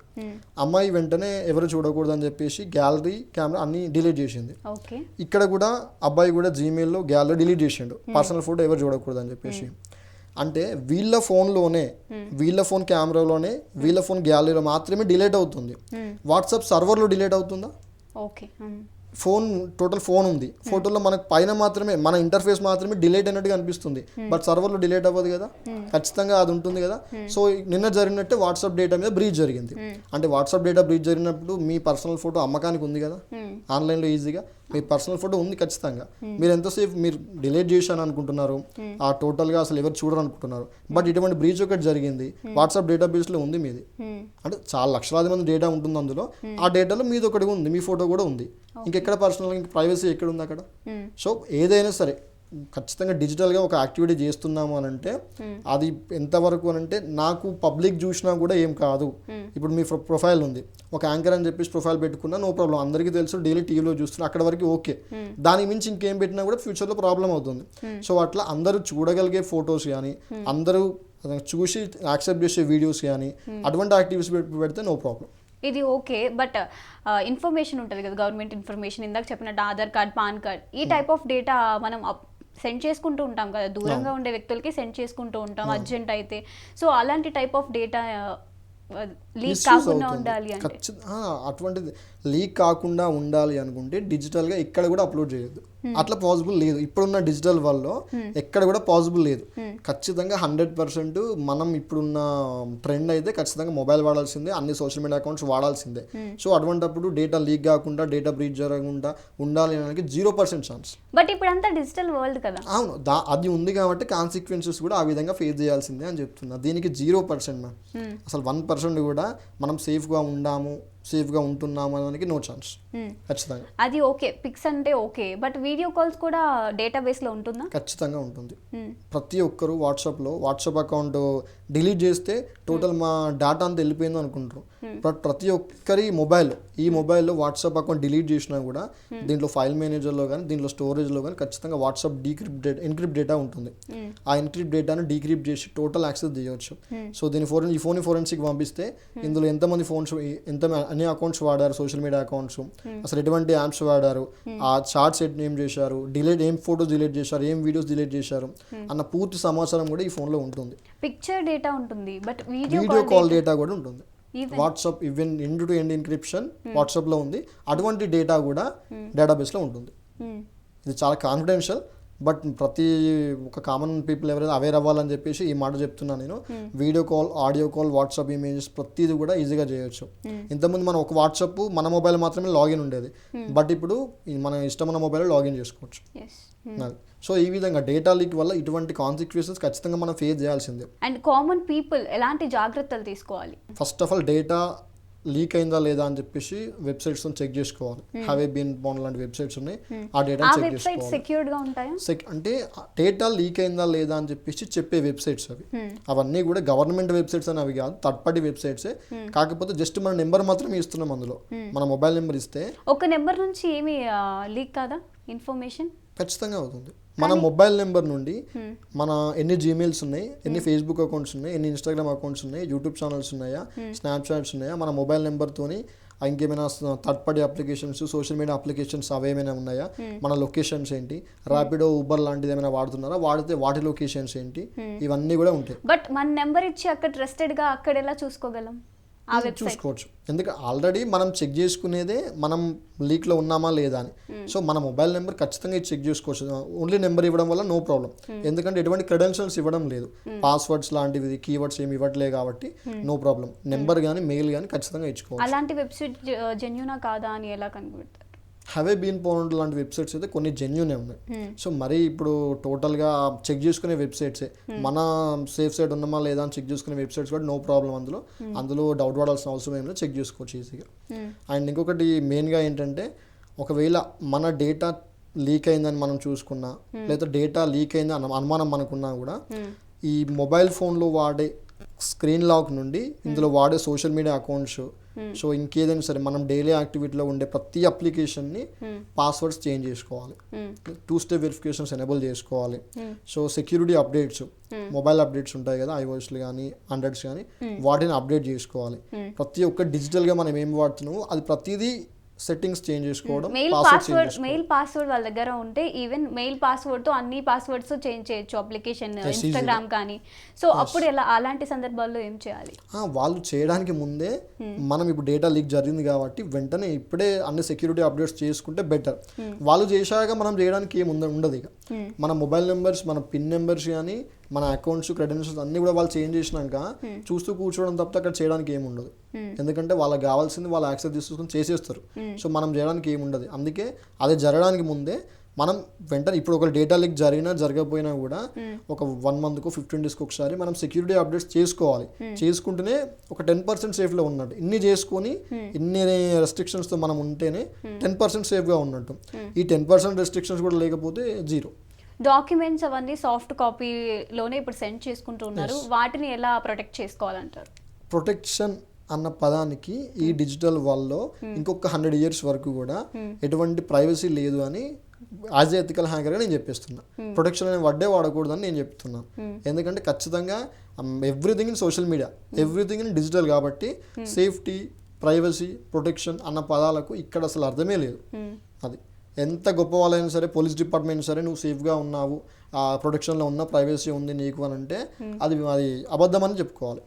అమ్మాయి వెంటనే ఎవరు చూడకూడదని చెప్పేసి గ్యాలరీ కెమెరా అన్ని డిలీట్ చేసింది. ఇక్కడ కూడా అబ్బాయి కూడా జీమెయిల్లో గ్యాలరీ డిలీట్ చేసిండు. పర్సనల్ ఫోటో ఎవరు చూడకూడదు అని చెప్పేసి అంటే వీళ్ళ ఫోన్లోనే వీళ్ళ ఫోన్ కెమెరాలోనే వీళ్ళ ఫోన్ గ్యాలరీలో మాత్రమే డిలీట్ అవుతుంది. వాట్సాప్ సర్వర్లో డిలీట్ అవుతుందా? ఓకే. ఫోన్ టోటల్ ఫోన్ ఉంది. ఫోటోలో మనకు పైన మాత్రమే మన ఇంటర్ఫేస్ మాత్రమే డిలీట్ అయినట్టుగా అనిపిస్తుంది. బట్ సర్వర్లో డిలీట్ అవ్వదు కదా? ఖచ్చితంగా అది ఉంటుంది కదా? సో నిన్న జరిగినట్టే వాట్సాప్ డేటా మీద బ్రీచ్ జరిగింది. అంటే వాట్సాప్ డేటా బ్రీచ్ జరిగినప్పుడు మీ పర్సనల్ ఫోటో అమ్మకానికి ఉంది కదా? ఆన్లైన్లో ఈజీగా. మీ పర్సనల్ ఫోటో ఉంది ఖచ్చితంగా. మీరు ఎంతసేపు మీరు డిలీట్ చేశాను అనుకుంటున్నారు. ఆ టోటల్గా అసలు ఎవరు చూడరు అనుకుంటున్నారు. బట్ ఇటువంటి బ్రీచ్ ఒకటి జరిగింది. వాట్సాప్ డేటా బేస్లో ఉంది మీది. అంటే చాలా లక్షలాది మంది డేటా ఉంటుంది అందులో. ఆ డేటాలో మీది ఒకటి ఉంది. మీ ఫోటో కూడా ఉంది. ఇంకెక్కడ పర్సనల్? ఇంక ప్రైవసీ ఎక్కడ ఉంది అక్కడ? సో ఏదైనా సరే ఖచ్చితంగా డిజిటల్గా ఒక యాక్టివిటీ చేస్తున్నాము అని అంటే అది ఎంతవరకు అని అంటే నాకు పబ్లిక్ చూసినా కూడా ఏం కాదు. ఇప్పుడు మీ ప్రొఫైల్ ఉంది. ఒక యాంకర్ అని చెప్పేసి ప్రొఫైల్ పెట్టుకున్నా నో ప్రాబ్లం అందరికీ తెలుసు డైలీ టీవీలో చూస్తున్నా అక్కడ వరకు ఓకే. దానికి మించి ఇంకేం పెట్టినా కూడా ఫ్యూచర్లో ప్రాబ్లం అవుతుంది. సో అట్లా అందరూ చూడగలిగే ఫొటోస్ కానీ అందరూ చూసి యాక్సెప్ట్ చేసే వీడియోస్ కానీ అటువంటి యాక్టివిటీస్ పెడితే నో ప్రాబ్లం ఇది ఓకే. బట్ ఇన్ఫర్మేషన్ ఉంటుంది కదా గవర్నమెంట్ ఇన్ఫర్మేషన్. ఇందాక చెప్పినట్టు ఆధార్ కార్డ్ పాన్ కార్డ్ ఈ టైప్ ఆఫ్ డేటా మనం సెండ్ చేసుకుంటూ ఉంటాం కదా. దూరంగా ఉండే వ్యక్తులకి సెండ్ చేసుకుంటూ ఉంటాం అర్జెంట్ అయితే. సో అలాంటి టైప్ ఆఫ్ డేటా లీక్ కాకుండా ఉండాలి అంటే. అటువంటిది. లీక్ కాకుండా ఉండాలి అనుకుంటే డిజిటల్గా ఎక్కడ కూడా అప్లోడ్ చేయొద్దు. అట్లా పాసిబుల్ లేదు. ఇప్పుడున్న డిజిటల్ వల్ల ఎక్కడ కూడా పాసిబుల్ లేదు. ఖచ్చితంగా హండ్రెడ్ పర్సెంట్ మనం ఇప్పుడున్న ట్రెండ్ అయితే ఖచ్చితంగా మొబైల్ వాడాల్సిందే అన్ని సోషల్ మీడియా అకౌంట్స్ వాడాల్సిందే. సో అటువంటప్పుడు డేటా లీక్ కాకుండా డేటా బ్రీచ్ జరగకుండా ఉండాలి అనడానికి జీరో పర్సెంట్ ఛాన్స్. బట్ ఇప్పుడంతా డిజిటల్ వరల్డ్ కదా. అవును. దా అది ఉంది కాబట్టి కాన్సిక్వెన్సెస్ కూడా ఆ విధంగా ఫేస్ చేయాల్సిందే అని చెప్తున్నా. దీనికి జీరో పర్సెంట్ మ్యామ్. అసలు వన్ పర్సెంట్ కూడా మనం సేఫ్గా ఉండాము సేఫ్గా ఉంటున్నామనడానికి నో ఛాన్స్. ఖచ్చితంగా. అది ఓకే పిక్స్ అంటే ఓకే బట్ వీడియో కాల్స్ కూడా డేటాబేస్లో ఉంటుందా? ఖచ్చితంగా ఉంటుంది. Hmm. ప్రతి ఒక్కరు వాట్సాప్లో వాట్సాప్ అకౌంట్ డిలీట్ చేస్తే టోటల్ మా డేటా అంతా వెళ్ళిపోయింది అనుకుంటారు. బట్ ప్రతి ఒక్కరి మొబైల్ ఈ మొబైల్లో వాట్సాప్ అకౌంట్ డిలీట్ చేసినా కూడా దీంట్లో ఫైల్ మేనేజర్లో కానీ దీంట్లో స్టోరేజ్లో కానీ ఖచ్చితంగా WhatsApp decrypt data encrypt data ఉంటుంది. Hmm. ఆ ఎన్క్రిప్ట్ డేటాను డీక్రిప్ట్ చేసి టోటల్ యాక్సెస్ చేయవచ్చు సో దీని ఫోరెన్ ఈ ఫోన్ ఫోరెన్సిక్ పంపిస్తే ఇందులో ఎంతమంది ఫోన్స్ ఎంత అన్ని అకౌంట్స్ వాడారు సోషల్ మీడియా అకౌంట్స్? అసలు ఎటువంటి యాప్స్ వాడారు? ఆ చార్ట్స్ ఏం చేశారు? డిలీట్ ఏం ఫోటోస్ డిలీట్ చేశారు? ఏం వీడియోస్ డిలీట్ చేశారు? అన్న పూర్తి సమాచారం కూడా ఈ ఫోన్లో ఉంటుంది. పిక్చర్ డేటా ఉంటుంది బట్ వీడియో కాల్ డేటా కూడా ఉంటుంది. WhatsApp even end to end encryption వాట్సాప్లో ఉంది. అటువంటి డేటా కూడా డేటాబేస్లో ఉంటుంది. ఇది చాలా కాన్ఫిడెన్షియల్ బట్ ప్రతి ఒక కామన్ పీపుల్ ఎవరైనా అవేర్ అవ్వాలని చెప్పేసి ఈ మాట చెప్తున్నాను నేను. Video call audio call WhatsApp images ప్రతిది కూడా ఈజీగా చేయొచ్చు. ఇంతకుముందు మనం ఒక వాట్సాప్ మన మొబైల్ మాత్రమే లాగిన్ ఉండేది. బట్ ఇప్పుడు మన ఇష్టమైన మొబైల్ లాగిన్ చేసుకోవచ్చు. సో ఈ విధంగా డేటా లీక్ వల్ల ఇటువంటి కాన్సిక్వెన్సెస్ ఖచ్చితంగా మనం ఫేస్ చేయాల్సిందే. అండ్ కామన్ పీపుల్ ఎలాంటి జాగ్రత్తలు తీసుకోవాలి? First of all data leak అయిందా లేదా అని చెప్పేసి వెబ్సైట్స్ చెక్ చేసుకోవాలి. హ్యావ్ ఏ బీన్ బాన్ లాంటి వెబ్సైట్స్ ఉన్నాయి? ఆ ఆ డేటా చెక్ చేసుకోవాలి. అంటే డేటా లీక్ అయిందా లేదా అని చెప్పేసి చెప్పే వెబ్సైట్స్ అవి. Hmm. అవన్నీ కూడా గవర్నమెంట్ వెబ్సైట్స్ అని అవి కాదు థర్డ్ పార్టీ వెబ్సైట్సే కాకపోతే జస్ట్ మన నెంబర్ మాత్రమే ఇస్తున్నాం అందులో. మన మొబైల్ నెంబర్ ఇస్తే ఒక నెంబర్ నుంచి ఏమి లీక్ కాదా ఇన్ఫర్మేషన్? ఖచ్చితంగా అవుతుంది. మన మొబైల్ నెంబర్ నుండి మన ఎన్ని జీమెయిల్స్ ఉన్నాయి ఎన్ని ఫేస్బుక్ అకౌంట్స్ ఉన్నాయి ఎన్ని ఇన్స్టాగ్రామ్ అకౌంట్స్ ఉన్నాయి యూట్యూబ్ ఛానల్స్ ఉన్నాయా స్నాప్చాట్స్ ఉన్నాయా మన మొబైల్ నెంబర్తోని ఇంకేమైనా third party applications social media applications అవేమైనా ఉన్నాయా? మన లొకేషన్స్ ఏంటి? ర్యాపిడో ఊబర్ లాంటిది ఏమైనా వాడుతున్నారా? వాడితే వాటి లొకేషన్స్ ఏంటి? ఇవన్నీ కూడా ఉంటాయి. బట్ మన నెంబర్ ఇచ్చి అక్కడ ట్రస్టెడ్గా అక్కడ ఎలా చూసుకోగలం? ఆ వెబ్సైట్ చూసుకోవచ్చు. ఎందుకంటే ఆల్రెడీ మనం చెక్ చేసుకునేదే మనం లీక్లో ఉన్నామా లేదా అని. సో మన మొబైల్ నెంబర్ ఖచ్చితంగా చెక్ చేసుకోవచ్చు. ఓన్లీ నెంబర్ ఇవ్వడం వల్ల నో ప్రాబ్లం ఎందుకంటే ఎటువంటి క్రెడెన్షియల్స్ ఇవ్వడం లేదు. పాస్వర్డ్స్ లాంటివి కీవర్డ్స్ ఏమి ఇవ్వట్లే కాబట్టి నో ప్రాబ్లం నెంబర్ కానీ మెయిల్ కానీ ఖచ్చితంగా ఇచ్చుకోవచ్చు. అలాంటి వెబ్సైట్ జెన్యునా కాదా అని ఎలా కనుగొడతారు హవే బీన్ పౌండ్ లాంటి వెబ్సైట్స్ అయితే కొన్ని జెన్యునే ఉన్నాయి. Hmm. సో మరీ ఇప్పుడు టోటల్గా చెక్ చేసుకునే వెబ్సైట్సే మన సేఫ్ సైడ్ ఉన్నామా లేదా అని చెక్ చేసుకునే వెబ్సైట్స్ కూడా నో ప్రాబ్లం అందులో. అందులో డౌట్ పడాల్సిన అవసరం ఏం లేదు చెక్ చేసుకోవచ్చు ఈజీగా Hmm. అండ్ ఇంకొకటి మెయిన్గా ఏంటంటే ఒకవేళ మన డేటా లీక్ అయిందని మనం చూసుకున్నా లేదా డేటా లీక్ అయింది అన్న అనుమానం మనకున్నా కూడా Hmm. ఈ మొబైల్ ఫోన్లో వాడే స్క్రీన్ లాక్ నుండి ఇందులో వాడే సోషల్ మీడియా అకౌంట్స్ సో ఇంకేదైనా సరే మనం డైలీ యాక్టివిటీలో ఉండే ప్రతి అప్లికేషన్ని Hmm. పాస్వర్డ్స్ చేంజ్ చేసుకోవాలి. Hmm. Two step verifications enable చేసుకోవాలి. Hmm. So security updates mobile updates ఉంటాయి కదా ఐఓఎస్లు కానీ హండ్రెడ్స్ కానీ వాటిని అప్డేట్ చేసుకోవాలి. Hmm. ప్రతి ఒక్క డిజిటల్గా మనం ఏం వాడుతున్నామో అది ప్రతిదీ సెట్టింగ్స్ చేంజ్ చేసుకోవడం మెయిల్ పాస్వర్డ్ మెయిల్ పాస్వర్డ్ వాళ్ళ దగ్గర ఉంటే ఈవెన్ మెయిల్ పాస్వర్డ్తో అన్ని పాస్వర్డ్స్ చేంజ్ చేయొచ్చు అప్లికేషన్. ఇన్స్టాగ్రామ్ కానీ. సో అప్పుడు ఎలా అలాంటి సందర్భాల్లో ఏం చేయాలి? ఆ, వాళ్ళు చేయడానికి ముందే మనం ఇప్పుడు డేటా లీక్ జరిగింది కాబట్టి వెంటనే ఇప్పుడే అన్ని సెక్యూరిటీ అప్డేట్స్ చేసుకుంటే బెటర్ వాళ్ళు చేశాక మనం చేయడానికి ఏం ఉంద- ఉండదు ఇక. Hmm. మన మొబైల్ నెంబర్స్ మన పిన్ నెంబర్స్ కానీ మన అకౌంట్స్ క్రెడెన్షియల్స్ అన్ని కూడా వాళ్ళు చేంజ్ చేసినాక చూస్తూ కూర్చోవడం తప్పితే అక్కడ చేయడానికి ఏమి ఉండదు Hmm. ఎందుకంటే వాళ్ళకి కావాల్సింది వాళ్ళు యాక్సెస్ తీసుకొని చేసేస్తారు. సో మనం చేయడానికి ఏమి ఉండదు అందుకే అది జరగడానికి ముందే మనం వెంటనే ఇప్పుడు ఒక డేటా లీక్ జరిగినా జరగకపోయినా కూడా ఒక వన్ మంత్కు ఫిఫ్టీన్ డేస్కి ఒకసారి మనం సెక్యూరిటీ అప్డేట్స్ చేసుకోవాలి. చేసుకుంటేనే ఒక టెన్ పర్సెంట్ సేఫ్లో ఉన్నట్టు. ఇన్ని చేసుకొని ఇన్ని రెస్ట్రిక్షన్స్తో మనం ఉంటేనే టెన్ పర్సెంట్ సేఫ్గా ఉన్నట్టు. ఈ టెన్ పర్సెంట్ రెస్ట్రిక్షన్స్ కూడా లేకపోతే జీరో డాక్యుమెంట్స్ అవన్నీ సాఫ్ట్ కాపీలోనే ఇప్పుడు సెండ్ చేసుకుంటున్నారు వాటిని ఎలా ప్రొటెక్ట్ చేసుకోవాలంటారు? ప్రొటెక్షన్ అన్న పదానికి ఈ డిజిటల్ వరల్డ్లో ఇంకొక హండ్రెడ్ ఇయర్స్ వరకు కూడా ఎటువంటి ప్రైవసీ లేదు అని యాజ్ ఎథికల్ హ్యాకర్గా నేను చెప్పేస్తున్నా. ప్రొటెక్షన్ అనే వడ్డే వాడకూడదని నేను చెప్తున్నాను ఎందుకంటే ఖచ్చితంగా everything in social media everything in digital కాబట్టి సేఫ్టీ ప్రైవసీ ప్రొటెక్షన్ అన్న పదాలకు ఇక్కడ అసలు అర్థమే లేదు. అది. ఎంత గొప్ప వాళ్ళైనా సరే పోలీస్ డిపార్ట్మెంట్ సరే నువ్వు సేఫ్గా ఉన్నావు ఆ ప్రొటెక్షన్లో ఉన్న ప్రైవసీ ఉంది నీకు అని అంటే అది అది అబద్ధం అని చెప్పుకోవాలి.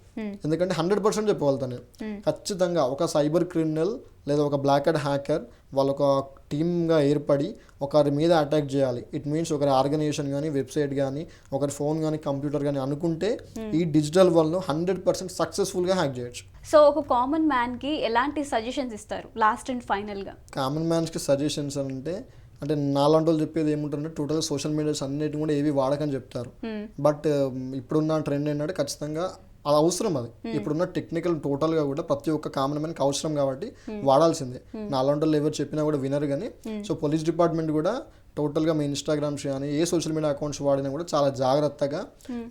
ఎందుకంటే హండ్రెడ్ పర్సెంట్ చెప్పగలుగుతాను నేను. ఖచ్చితంగా ఒక సైబర్ క్రిమినల్ లేదా ఒక బ్లాక్ అండ్ హ్యాకర్ వాళ్ళు ఒక టీమ్గా ఏర్పడి ఒకరి మీద అటాక్ చేయాలి. ఇట్ మీన్స్ ఒకరి ఆర్గనైజేషన్ కానీ వెబ్సైట్ కానీ ఒకరి ఫోన్ కానీ కంప్యూటర్ కానీ అనుకుంటే ఈ డిజిటల్ వరల్డ్లో హండ్రెడ్ పర్సెంట్ సక్సెస్ఫుల్గా హ్యాక్ చేయొచ్చు. సో ఒక కామన్ మ్యాన్కి ఎలాంటి సజెషన్స్ ఇస్తారు? లాస్ట్ అండ్ ఫైనల్గా. కామన్ మ్యాన్స్కి సజెషన్స్ అంటే అంటే నాలాంటి వాళ్ళు చెప్పేది ఏముంటారంటే టోటల్గా సోషల్ మీడియాస్ అన్నిటి కూడా ఏవి వాడకని చెప్తారు. బట్ ఇప్పుడున్న ట్రెండ్ ఏంటంటే ఖచ్చితంగా అది అవసరం అది. ఇప్పుడున్న టెక్నికల్ టోటల్గా కూడా ప్రతి ఒక్క కామన్ మ్యాన్కి అవసరం కాబట్టి వాడాల్సిందే. నాలాంటి వాళ్ళు ఎవరు చెప్పినా కూడా వినరు కానీ సో పోలీస్ డిపార్ట్మెంట్ కూడా టోటల్గా మీ ఇన్స్టాగ్రామ్స్ కానీ ఏ సోషల్ మీడియా అకౌంట్స్ వాడినా కూడా చాలా జాగ్రత్తగా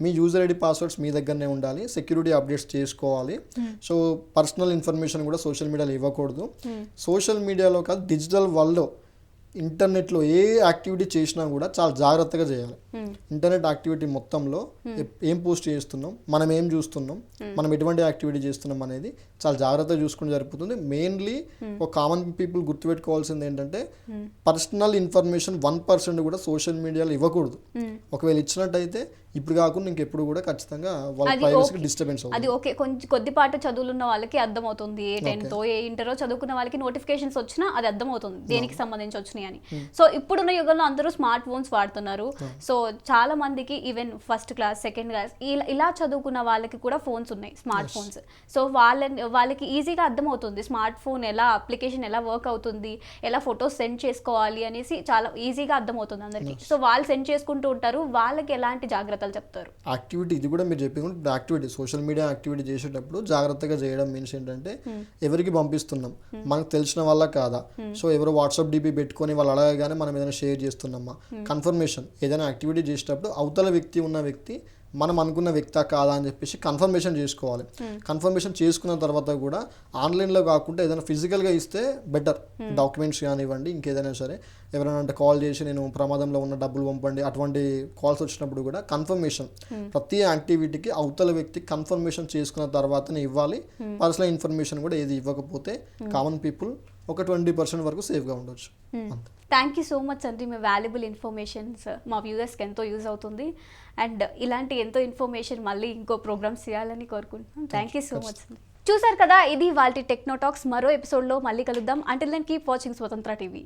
మీ యూజర్ ఐడి పాస్వర్డ్స్ మీ దగ్గరనే ఉండాలి. సెక్యూరిటీ అప్డేట్స్ చేసుకోవాలి. సో పర్సనల్ ఇన్ఫర్మేషన్ కూడా సోషల్ మీడియాలో ఇవ్వకూడదు. సోషల్ మీడియాలో కాదు డిజిటల్ వరల్డ్లో ఇంటర్నెట్లో ఏ యాక్టివిటీ చేసినా కూడా చాలా జాగ్రత్తగా చేయాలి. ఇంటర్నెట్ యాక్టివిటీ మొత్తంలో ఎప్- ఏం పోస్ట్ చేస్తున్నాం మనం ఏం చూస్తున్నాం మనం ఎటువంటి యాక్టివిటీ చేస్తున్నాం అనేది చాలా జాగ్రత్తగా చూసుకుని జరుగుతుంది మెయిన్లీ ఒక కామన్ పీపుల్ గుర్తుపెట్టుకోవాల్సింది ఏంటంటే పర్సనల్ ఇన్ఫర్మేషన్ వన్ పర్సెంట్ కూడా సోషల్ మీడియాలో ఇవ్వకూడదు. ఒకవేళ ఇచ్చినట్టయితే ఇప్పుడు కాకుండా ఇంకెప్పుడు కూడా ఖచ్చితంగా వాళ్ళ ప్రైవసీకి. డిస్టర్బెన్స్ అది ఓకే. కొంచెం కొద్దిపాటు చదువులు ఉన్న వాళ్ళకి అర్థమవుతుంది ఏ టెన్త్ ఏ ఇంటరో చదువుకున్న వాళ్ళకి నోటిఫికేషన్స్ వచ్చినా అది అర్థమవుతుంది. దేనికి సంబంధించి వచ్చినాయి అని. సో ఇప్పుడున్న యుగంలో అందరూ స్మార్ట్ ఫోన్స్ వాడుతున్నారు సో చాలా మందికి even first class second class ఇలా ఇలా చదువుకున్న వాళ్ళకి కూడా ఫోన్స్ ఉన్నాయి స్మార్ట్ ఫోన్స్ సో వాళ్ళని వాళ్ళకి ఈజీగా అర్థమవుతుంది స్మార్ట్ ఫోన్ ఎలా అప్లికేషన్ ఎలా వర్క్ అవుతుంది ఎలా ఫొటోస్ సెండ్ చేసుకోవాలి అనేసి చాలా ఈజీగా అర్థమవుతుంది అందరికీ. సో వాళ్ళు సెండ్ చేసుకుంటూ ఉంటారు వాళ్ళకి ఎలాంటి జాగ్రత్తలు చెప్తారు? యాక్టివిటీ ఇది కూడా మీరు చెప్పి యాక్టివిటీ సోషల్ మీడియా యాక్టివిటీ చేసేటప్పుడు జాగ్రత్తగా చేయడం మీన్స్ ఏంటంటే ఎవరికి పంపిస్తున్నాం? మనకు తెలిసిన వాళ్ళ కాదా? సో ఎవరు వాట్సాప్ డిపి పెట్టుకొని వాళ్ళు అడగగానే మనం ఏదైనా షేర్ చేస్తున్నామా? కన్ఫర్మేషన్ ఏదైనా యాక్టివిటీ చేసేటప్పుడు అవతల వ్యక్తి ఉన్న వ్యక్తి మనం అనుకున్న వ్యక్తా కాదా అని చెప్పేసి కన్ఫర్మేషన్ చేసుకోవాలి. కన్ఫర్మేషన్ చేసుకున్న తర్వాత కూడా ఆన్లైన్లో కాకుండా ఏదైనా ఫిజికల్గా ఇస్తే బెటర్ డాక్యుమెంట్స్ కానివ్వండి ఇంకేదైనా సరే. ఎవరైనా అంటే కాల్ చేసి నేను ప్రమాదంలో ఉన్న డబ్బులు పంపండి అటువంటి కాల్స్ వచ్చినప్పుడు కూడా కన్ఫర్మేషన్ ప్రతి యాక్టివిటీకి అవతల వ్యక్తి కన్ఫర్మేషన్ చేసుకున్న తర్వాతనే ఇవ్వాలి. పర్సనల్ ఇన్ఫర్మేషన్ కూడా ఏది ఇవ్వకపోతే కామన్ పీపుల్ ఒక ట్వంటీ పర్సెంట్ వరకు సేఫ్గా ఉండొచ్చు. అంతే. థ్యాంక్ యూ సో మచ్ అండి మీ వాల్యుబుల్ ఇన్ఫర్మేషన్స్ మా వ్యూవర్స్కి ఎంతో యూజ్ అవుతుంది. అండ్ ఇలాంటి ఎంతో ఇన్ఫర్మేషన్ మళ్ళీ ఇంకో ప్రోగ్రామ్స్ చేయాలని కోరుకుంటున్నాం. థ్యాంక్ యూ సో మచ్ అండి చూసారు కదా ఇది వాళ్ళ టెక్నోటాక్స్ మరో ఎపిసోడ్లో మళ్ళీ కలుద్దాం. Until then keep watching Swatantra TV